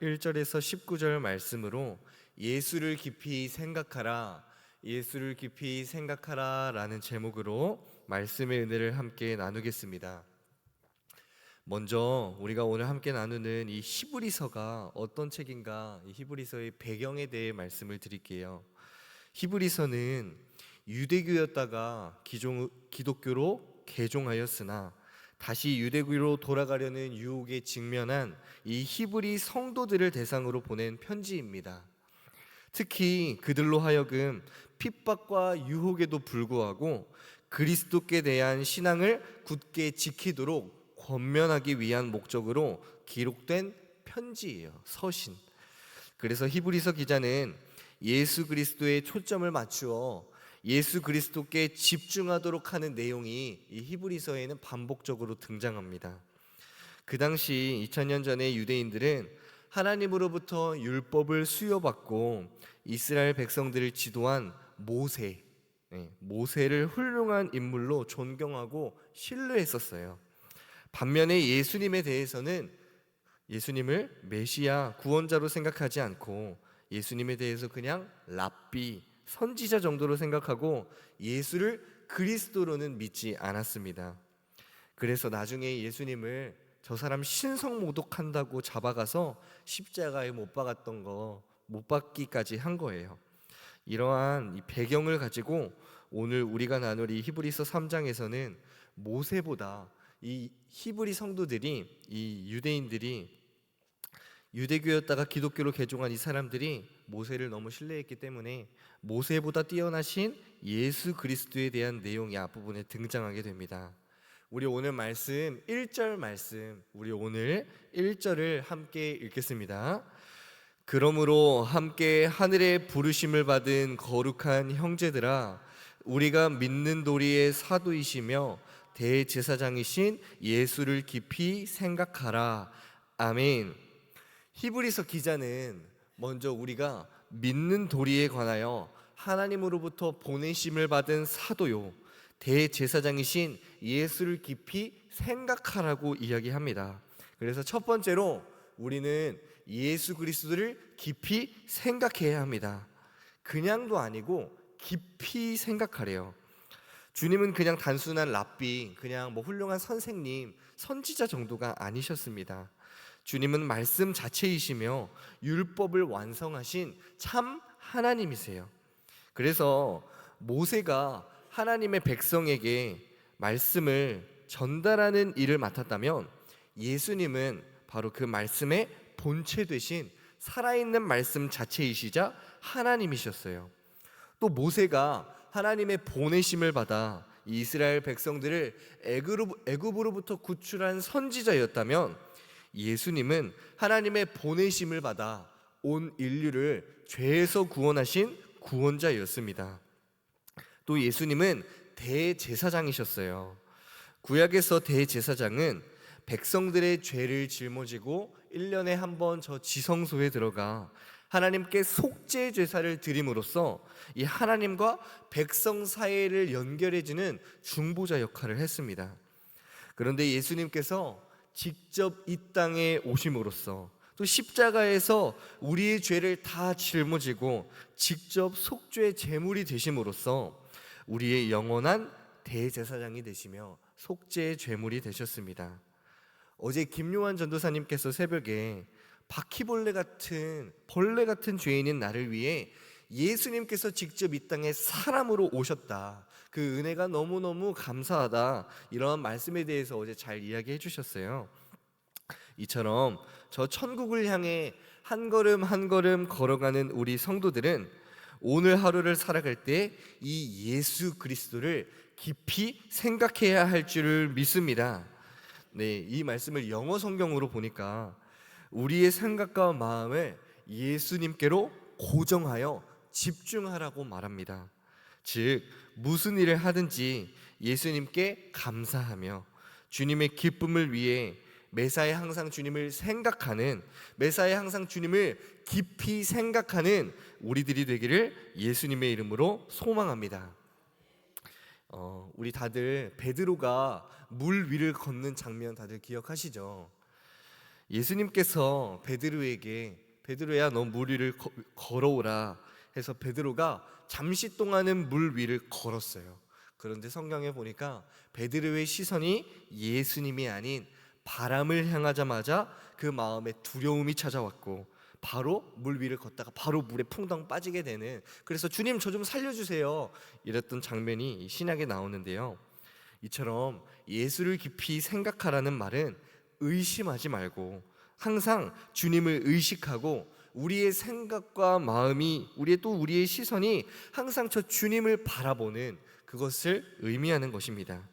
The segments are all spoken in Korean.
1절에서 19절 말씀으로 예수를 깊이 생각하라, 예수를 깊이 생각하라 라는 제목으로 말씀의 은혜를 함께 나누겠습니다. 먼저 우리가 오늘 함께 나누는 이 히브리서가 어떤 책인가 이 히브리서의 배경에 대해 말씀을 드릴게요. 히브리서는 유대교였다가 기종, 기독교로 개종하였으나 다시 유대교로 돌아가려는 유혹에 직면한 이 히브리 성도들을 대상으로 보낸 편지입니다. 특히 그들로 하여금 핍박과 유혹에도 불구하고 그리스도께 대한 신앙을 굳게 지키도록 권면하기 위한 목적으로 기록된 편지예요. 서신. 그래서 히브리서 기자는 예수 그리스도에 초점을 맞추어 예수 그리스도께 집중하도록 하는 내용이 이 히브리서에는 반복적으로 등장합니다. 그 당시 2000년 전에 유대인들은 하나님으로부터 율법을 수여받고 이스라엘 백성들을 지도한 모세, 네, 모세를 훌륭한 인물로 존경하고 신뢰했었어요. 반면에 예수님에 대해서는 예수님을 메시아 구원자로 생각하지 않고 예수님에 대해서 그냥 랍비 선지자 정도로 생각하고 예수를 그리스도로는 믿지 않았습니다. 그래서 나중에 예수님을 저 사람 신성 모독한다고 잡아가서 십자가에 못 박았던 거 못 박기까지 한 거예요. 이러한 이 배경을 가지고 오늘 우리가 나눌 이 히브리서 3장에서는 모세보다 이 히브리 성도들이 이 유대인들이 유대교였다가 기독교로 개종한 이 사람들이 모세를 너무 신뢰했기 때문에 모세보다 뛰어나신 예수 그리스도에 대한 내용이 앞부분에 등장하게 됩니다. 우리 오늘 말씀 1절 말씀 우리 오늘 1절을 함께 읽겠습니다. 그러므로 함께 하늘의 부르심을 받은 거룩한 형제들아 우리가 믿는 도리의 사도이시며 대제사장이신 예수를 깊이 생각하라. 아멘. 히브리서 기자는 먼저 우리가 믿는 도리에 관하여 하나님으로부터 보내심을 받은 사도요 대제사장이신 예수를 깊이 생각하라고 이야기합니다. 그래서 첫 번째로 우리는 예수 그리스도를 깊이 생각해야 합니다. 그냥도 아니고 깊이 생각하래요. 주님은 그냥 단순한 랍비, 그냥 뭐 훌륭한 선생님, 선지자 정도가 아니셨습니다. 주님은 말씀 자체이시며 율법을 완성하신 참 하나님이세요. 그래서 모세가 하나님의 백성에게 말씀을 전달하는 일을 맡았다면 예수님은 바로 그 말씀의 본체 되신 살아있는 말씀 자체이시자 하나님이셨어요. 또 모세가 하나님의 보내심을 받아 이스라엘 백성들을 애굽으로부터 구출한 선지자였다면 예수님은 하나님의 보내심을 받아 온 인류를 죄에서 구원하신 구원자였습니다. 또 예수님은 대제사장이셨어요. 구약에서 대제사장은 백성들의 죄를 짊어지고 1년에 한 번 저 지성소에 들어가 하나님께 속죄 제사를 드림으로써 이 하나님과 백성 사이를 연결해 주는 중보자 역할을 했습니다. 그런데 예수님께서 직접 이 땅에 오심으로써 또 십자가에서 우리의 죄를 다 짊어지고 직접 속죄 제물이 되심으로써 우리의 영원한 대제사장이 되시며 속죄 제물이 되셨습니다. 어제 김요한 전도사님께서 새벽에 바퀴벌레 같은 벌레 같은 죄인인 나를 위해 예수님께서 직접 이 땅에 사람으로 오셨다. 그 은혜가 너무너무 감사하다. 이런 말씀에 대해서 어제 잘 이야기해 주셨어요. 이처럼 저 천국을 향해 한 걸음 한 걸음 걸어가는 우리 성도들은 오늘 하루를 살아갈 때 이 예수 그리스도를 깊이 생각해야 할 줄을 믿습니다. 네, 이 말씀을 영어 성경으로 보니까 우리의 생각과 마음을 예수님께로 고정하여 집중하라고 말합니다. 즉, 무슨 일을 하든지 예수님께 감사하며 주님의 기쁨을 위해 매사에 항상 주님을 생각하는 매사에 항상 주님을 깊이 생각하는 우리들이 되기를 예수님의 이름으로 소망합니다. 어, 우리 다들 베드로가 물 위를 걷는 장면 다들 기억하시죠? 예수님께서 베드로에게 베드로야 너 물 위를 거- 걸어오라 해서 베드로가 잠시 동안은 물 위를 걸었어요. 그런데 성경에 보니까 베드로의 시선이 예수님이 아닌 바람을 향하자마자 그 마음에 두려움이 찾아왔고 바로 물 위를 걷다가 바로 물에 퐁당 빠지게 되는 그래서 주님 저 좀 살려주세요 이랬던 장면이 이 신약에 나오는데요. 이처럼 예수를 깊이 생각하라는 말은 의심하지 말고 항상 주님을 의식하고 우리의 생각과 마음이 우리의 또 우리의 시선이 항상 저 주님을 바라보는 그것을 의미하는 것입니다.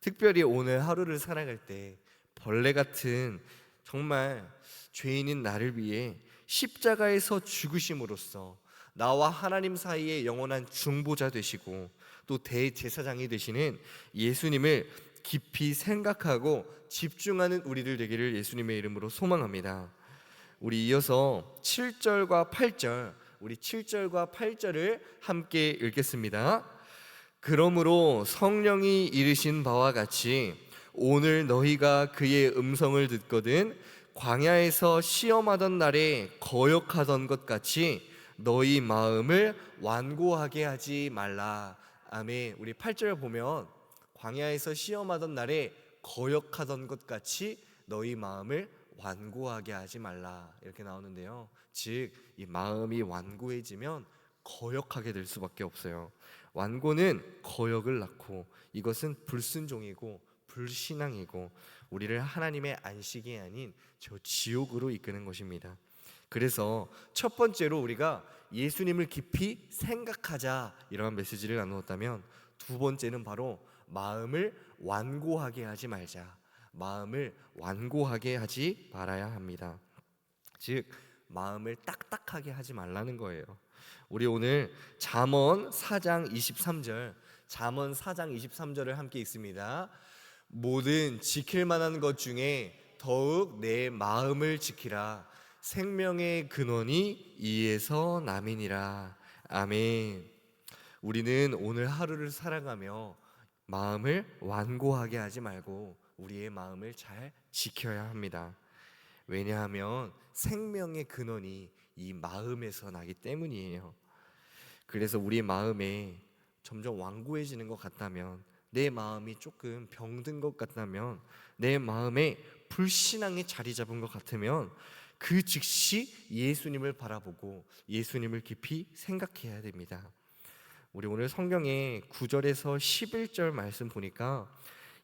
특별히 오늘 하루를 살아갈 때 벌레 같은 정말 죄인인 나를 위해 십자가에서 죽으심으로써 나와 하나님 사이의 영원한 중보자 되시고 또 대제사장이 되시는 예수님을 깊이 생각하고 집중하는 우리들 되기를 예수님의 이름으로 소망합니다. 우리 이어서 7절과 8절 우리 7절과 8절을 함께 읽겠습니다. 그러므로 성령이 이르신 바와 같이 오늘 너희가 그의 음성을 듣거든 광야에서 시험하던 날에 거역하던 것 같이 너희 마음을 완고하게 하지 말라. 아멘. 우리 8절 보면 광야에서 시험하던 날에 거역하던 것 같이 너희 마음을 완고하게 하지 말라. 이렇게 나오는데요. 즉 이 마음이 완고해지면 거역하게 될 수밖에 없어요. 완고는 거역을 낳고 이것은 불순종이고 불신앙이고 우리를 하나님의 안식이 아닌 저 지옥으로 이끄는 것입니다. 그래서 첫 번째로 우리가 예수님을 깊이 생각하자 이러한 메시지를 나누었다면 두 번째는 바로 마음을 완고하게 하지 말자. 마음을 완고하게 하지 말아야 합니다. 즉 마음을 딱딱하게 하지 말라는 거예요. 우리 오늘 잠언 4장 23절 잠언 4장 23절을 함께 읽습니다. 모든 지킬 만한 것 중에 더욱 내 마음을 지키라. 생명의 근원이 이에서 남이니라. 아멘. 우리는 오늘 하루를 살아가며 마음을 완고하게 하지 말고 우리의 마음을 잘 지켜야 합니다. 왜냐하면 생명의 근원이 이 마음에서 나기 때문이에요. 그래서 우리 마음에 점점 완고해지는 것 같다면 내 마음이 조금 병든 것 같다면 내 마음에 불신앙이 자리 잡은 것 같으면 그 즉시 예수님을 바라보고 예수님을 깊이 생각해야 됩니다. 우리 오늘 성경의 9절에서 11절 말씀 보니까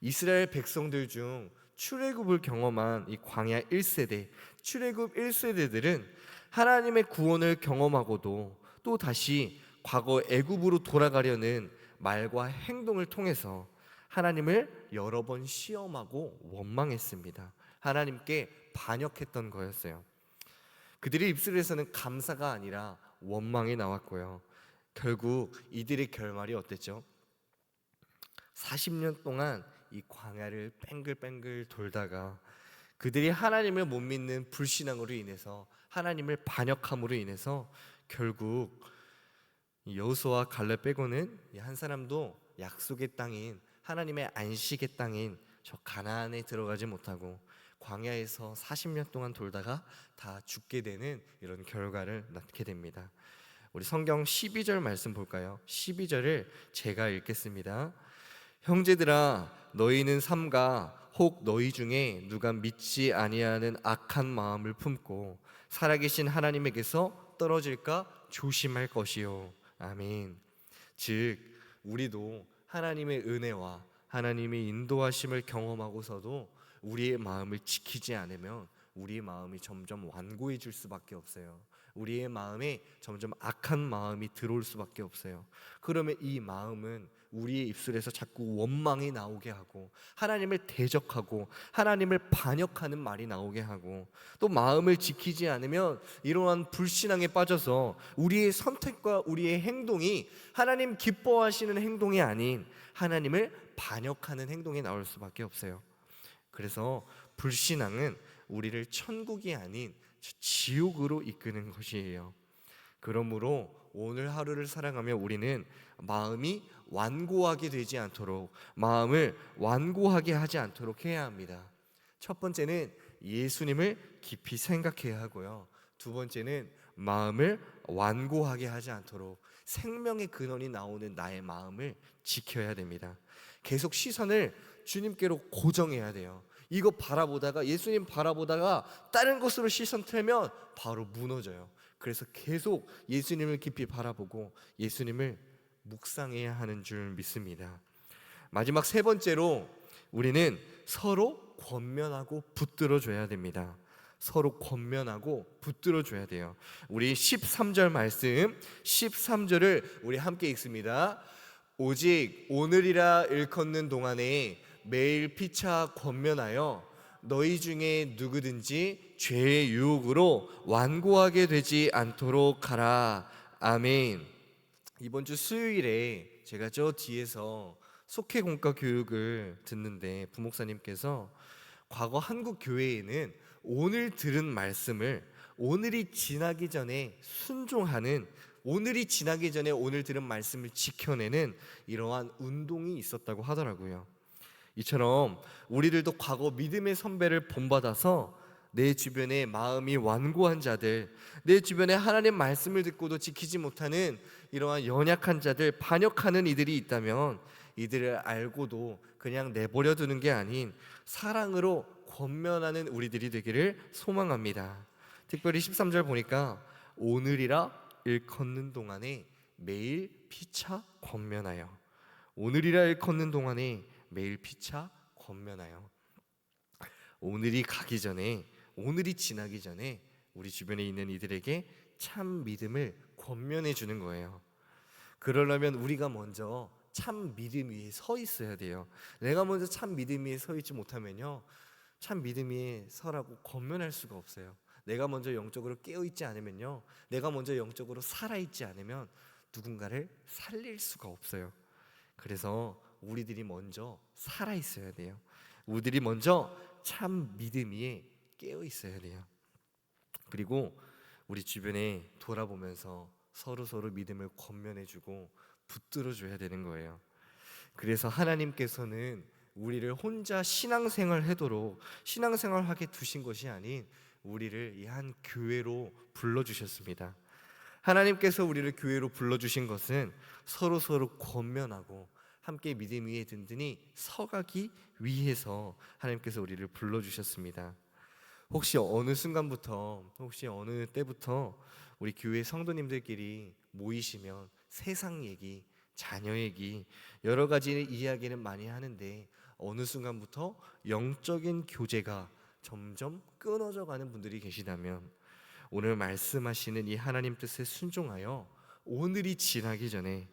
이스라엘 백성들 중 출애굽을 경험한 이 광야 1세대, 출애굽 1세대들은 하나님의 구원을 경험하고도 또 다시 과거 애굽으로 돌아가려는 말과 행동을 통해서 하나님을 여러 번 시험하고 원망했습니다. 하나님께 반역했던 거였어요. 그들의 입술에서는 감사가 아니라 원망이 나왔고요. 결국 이들의 결말이 어땠죠? 40년 동안 이 광야를 뺑글뺑글 돌다가 그들이 하나님을 못 믿는 불신앙으로 인해서 하나님을 반역함으로 인해서 결국 여호수아 갈렙 빼고는 이한 사람도 약속의 땅인 하나님의 안식의 땅인 저 가나안에 들어가지 못하고 광야에서 40년 동안 돌다가 다 죽게 되는 이런 결과를 낳게 됩니다. 우리 성경 12절 말씀 볼까요? 12절을 제가 읽겠습니다. 형제들아 너희는 삼가 혹 너희 중에 누가 믿지 아니하는 악한 마음을 품고 살아계신 하나님에게서 떨어질까 조심할 것이요. 아멘. 즉 우리도 하나님의 은혜와 하나님의 인도하심을 경험하고서도 우리의 마음을 지키지 않으면 우리의 마음이 점점 완고해질 수밖에 없어요. 우리의 마음에 점점 악한 마음이 들어올 수밖에 없어요. 그러면 이 마음은 우리의 입술에서 자꾸 원망이 나오게 하고 하나님을 대적하고 하나님을 반역하는 말이 나오게 하고 또 마음을 지키지 않으면 이러한 불신앙에 빠져서 우리의 선택과 우리의 행동이 하나님 기뻐하시는 행동이 아닌 하나님을 반역하는 행동이 나올 수밖에 없어요. 그래서 불신앙은 우리를 천국이 아닌 지옥으로 이끄는 것이에요. 그러므로 오늘 하루를 살아가며 우리는 마음이 완고하게 되지 않도록 마음을 완고하게 하지 않도록 해야 합니다. 첫 번째는 예수님을 깊이 생각해야 하고요. 두 번째는 마음을 완고하게 하지 않도록 생명의 근원이 나오는 나의 마음을 지켜야 됩니다. 계속 시선을 주님께로 고정해야 돼요. 이거 바라보다가 예수님 바라보다가 다른 곳으로 시선 틀면 바로 무너져요. 그래서 계속 예수님을 깊이 바라보고 예수님을 묵상해야 하는 줄 믿습니다. 마지막 세 번째로 우리는 서로 권면하고 붙들어 줘야 됩니다. 서로 권면하고 붙들어 줘야 돼요. 우리 13절 말씀 13절을 우리 함께 읽습니다. 오직 오늘이라 일컫는 동안에 매일 피차 권면하여 너희 중에 누구든지 죄의 유혹으로 완고하게 되지 않도록 하라. 아멘. 이번 주 수요일에 제가 저 뒤에서 속회 공과 교육을 듣는데 부목사님께서 과거 한국 교회에는 오늘 들은 말씀을 오늘이 지나기 전에 순종하는 오늘이 지나기 전에 오늘 들은 말씀을 지켜내는 이러한 운동이 있었다고 하더라고요. 이처럼 우리들도 과거 믿음의 선배를 본받아서 내 주변에 마음이 완고한 자들, 내 주변에 하나님 말씀을 듣고도 지키지 못하는 이러한 연약한 자들, 반역하는 이들이 있다면 이들을 알고도 그냥 내버려 두는 게 아닌 사랑으로 권면하는 우리들이 되기를 소망합니다. 특별히 13절 보니까 오늘이라 일컫는 동안에 매일 피차 권면하여 오늘이라 일컫는 동안에 매일 피차 권면하여 오늘이 가기 전에 오늘이 지나기 전에 우리 주변에 있는 이들에게 참 믿음을 권면해 주는 거예요. 그러려면 우리가 먼저 참 믿음 위에 서 있어야 돼요. 내가 먼저 참 믿음 위에 서 있지 못하면요. 참 믿음 위에 서라고 권면할 수가 없어요. 내가 먼저 영적으로 깨어 있지 않으면요. 내가 먼저 영적으로 살아 있지 않으면 누군가를 살릴 수가 없어요. 그래서 우리들이 먼저 살아 있어야 돼요. 우리들이 먼저 참 믿음 위에 깨어 있어야 돼요. 그리고 우리 주변에 돌아보면서 서로 서로 믿음을 권면해주고 붙들어줘야 되는 거예요. 그래서 하나님께서는 우리를 혼자 신앙생활 하도록 신앙생활 하게 두신 것이 아닌 우리를 이 한 교회로 불러주셨습니다. 하나님께서 우리를 교회로 불러주신 것은 서로 서로 권면하고 함께 믿음 위에 든든히 서가기 위해서 하나님께서 우리를 불러 주셨습니다. 혹시 어느 순간부터 혹시 어느 때부터 우리 교회 성도님들끼리 모이시면 세상 얘기, 자녀 얘기, 여러 가지 이야기는 많이 하는데 어느 순간부터 영적인 교제가 점점 끊어져 가는 분들이 계시다면 오늘 말씀하시는 이 하나님 뜻에 순종하여 오늘이 지나기 전에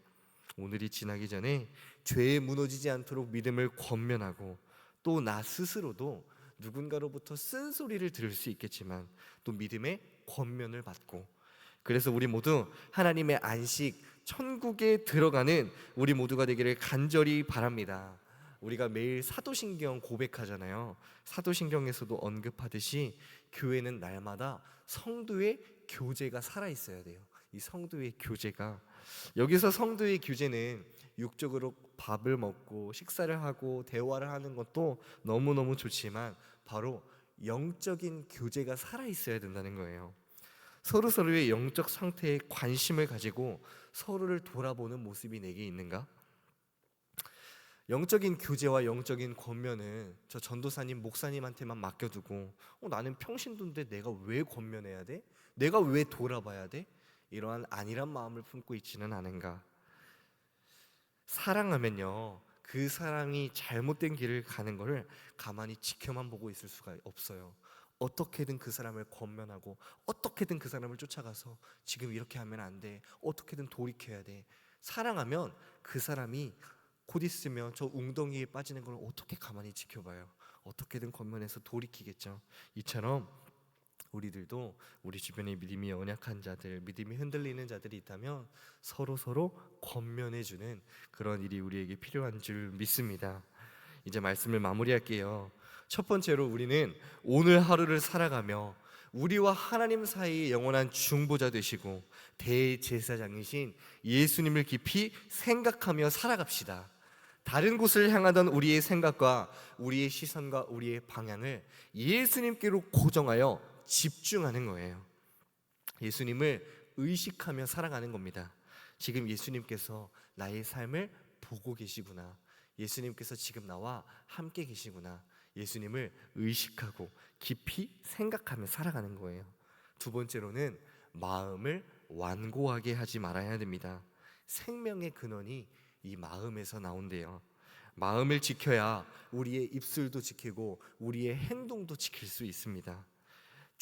오늘이 지나기 전에 죄에 무너지지 않도록 믿음을 권면하고 또 나 스스로도 누군가로부터 쓴소리를 들을 수 있겠지만 또 믿음의 권면을 받고 그래서 우리 모두 하나님의 안식 천국에 들어가는 우리 모두가 되기를 간절히 바랍니다. 우리가 매일 사도신경 고백하잖아요. 사도신경에서도 언급하듯이 교회는 날마다 성도의 교제가 살아 있어야 돼요. 이 성도의 교제가 여기서 성도의 교제는 육적으로 밥을 먹고 식사를 하고 대화를 하는 것도 너무너무 좋지만 바로 영적인 교제가 살아 있어야 된다는 거예요. 서로 서로의 영적 상태에 관심을 가지고 서로를 돌아보는 모습이 내게 있는가? 영적인 교제와 영적인 권면은 저 전도사님 목사님한테만 맡겨두고 어, 나는 평신도인데 내가 왜 권면해야 돼? 내가 왜 돌아봐야 돼? 이러한 안일한 마음을 품고 있지는 않은가? 사랑하면요 그 사람이 잘못된 길을 가는 것을 가만히 지켜만 보고 있을 수가 없어요. 어떻게든 그 사람을 권면하고 어떻게든 그 사람을 쫓아가서 지금 이렇게 하면 안 돼. 어떻게든 돌이켜야 돼. 사랑하면 그 사람이 곧 있으면 저 웅덩이에 빠지는 걸 어떻게 가만히 지켜봐요. 어떻게든 권면해서 돌이키겠죠. 이처럼 우리들도 우리 주변에 믿음이 연약한 자들, 믿음이 흔들리는 자들이 있다면 서로 서로 권면해 주는 그런 일이 우리에게 필요한 줄 믿습니다. 이제 말씀을 마무리할게요. 첫 번째로 우리는 오늘 하루를 살아가며 우리와 하나님 사이의 영원한 중보자 되시고 대제사장이신 예수님을 깊이 생각하며 살아갑시다. 다른 곳을 향하던 우리의 생각과 우리의 시선과 우리의 방향을 예수님께로 고정하여 집중하는 거예요. 예수님을 의식하며 살아가는 겁니다. 지금 예수님께서 나의 삶을 보고 계시구나. 예수님께서 지금 나와 함께 계시구나. 예수님을 의식하고 깊이 생각하며 살아가는 거예요. 두 번째로는 마음을 완고하게 하지 말아야 됩니다. 생명의 근원이 이 마음에서 나온대요. 마음을 지켜야 우리의 입술도 지키고 우리의 행동도 지킬 수 있습니다.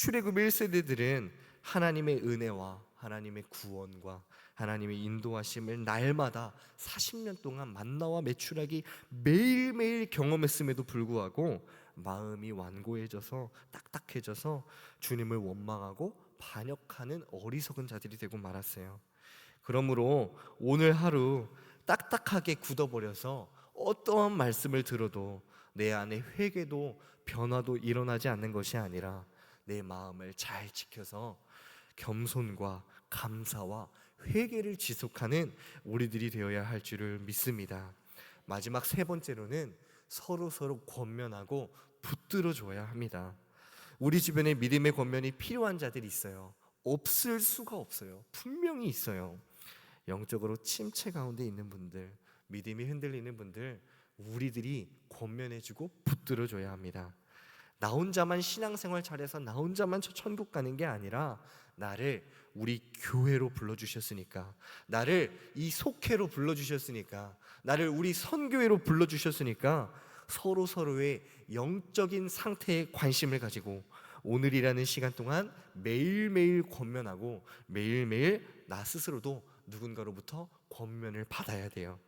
출애굽 1세대들은 하나님의 은혜와 하나님의 구원과 하나님의 인도하심을 날마다 40년 동안 만나와 매출하기 매일매일 경험했음에도 불구하고 마음이 완고해져서 딱딱해져서 주님을 원망하고 반역하는 어리석은 자들이 되고 말았어요. 그러므로 오늘 하루 딱딱하게 굳어버려서 어떠한 말씀을 들어도 내 안에 회개도 변화도 일어나지 않는 것이 아니라 내 마음을 잘 지켜서 겸손과 감사와 회개를 지속하는 우리들이 되어야 할 줄을 믿습니다. 마지막 세 번째로는 서로 서로 권면하고 붙들어 줘야 합니다. 우리 주변에 믿음의 권면이 필요한 자들이 있어요. 없을 수가 없어요. 분명히 있어요. 영적으로 침체 가운데 있는 분들, 믿음이 흔들리는 분들, 우리들이 권면해주고 붙들어 줘야 합니다. 나 혼자만 신앙생활 잘해서 나 혼자만 저 천국 가는 게 아니라 나를 우리 교회로 불러주셨으니까, 나를 이 속회로 불러주셨으니까, 나를 우리 선교회로 불러주셨으니까 서로 서로의 영적인 상태에 관심을 가지고 오늘이라는 시간 동안 매일매일 권면하고 매일매일 나 스스로도 누군가로부터 권면을 받아야 돼요.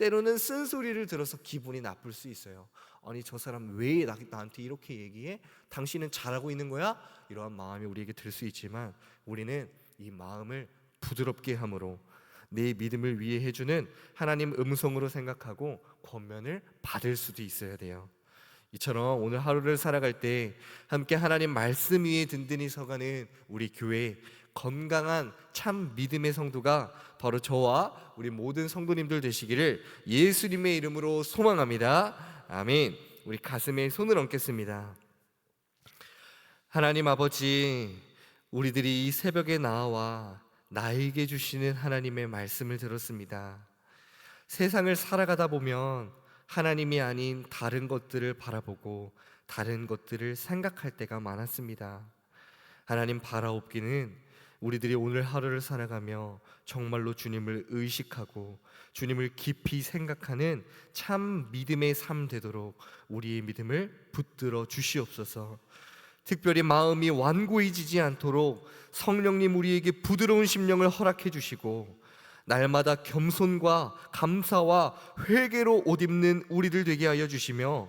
때로는 쓴소리를 들어서 기분이 나쁠 수 있어요. 아니 저 사람 왜 나, 나한테 이렇게 얘기해? 당신은 잘하고 있는 거야? 이러한 마음이 우리에게 들 수 있지만 우리는 이 마음을 부드럽게 함으로 내 믿음을 위해 해주는 하나님 음성으로 생각하고 권면을 받을 수도 있어야 돼요. 이처럼 오늘 하루를 살아갈 때 함께 하나님 말씀 위에 든든히 서가는 우리 교회 건강한 참 믿음의 성도가 바로 저와 우리 모든 성도님들 되시기를 예수님의 이름으로 소망합니다. 아멘. 우리 가슴에 손을 얹겠습니다. 하나님 아버지, 우리들이 이 새벽에 나와 나에게 주시는 하나님의 말씀을 들었습니다. 세상을 살아가다 보면 하나님이 아닌 다른 것들을 바라보고 다른 것들을 생각할 때가 많았습니다. 하나님 바라옵기는 우리들이 오늘 하루를 살아가며 정말로 주님을 의식하고 주님을 깊이 생각하는 참 믿음의 삶 되도록 우리의 믿음을 붙들어 주시옵소서. 특별히 마음이 완고해지지 않도록 성령님 우리에게 부드러운 심령을 허락해 주시고 날마다 겸손과 감사와 회개로 옷 입는 우리들 되게 하여 주시며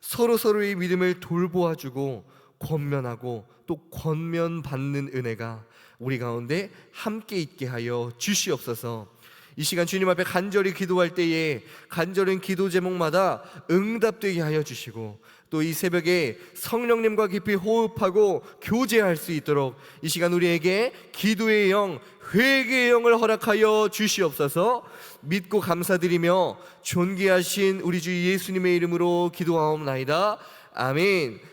서로 서로의 믿음을 돌보아 주고 권면하고 또 권면 받는 은혜가 우리 가운데 함께 있게 하여 주시옵소서. 이 시간 주님 앞에 간절히 기도할 때에 간절한 기도 제목마다 응답되게 하여 주시고 또 이 새벽에 성령님과 깊이 호흡하고 교제할 수 있도록 이 시간 우리에게 기도의 영, 회개의 영을 허락하여 주시옵소서 믿고 감사드리며 존귀하신 우리 주 예수님의 이름으로 기도하옵나이다. 아멘.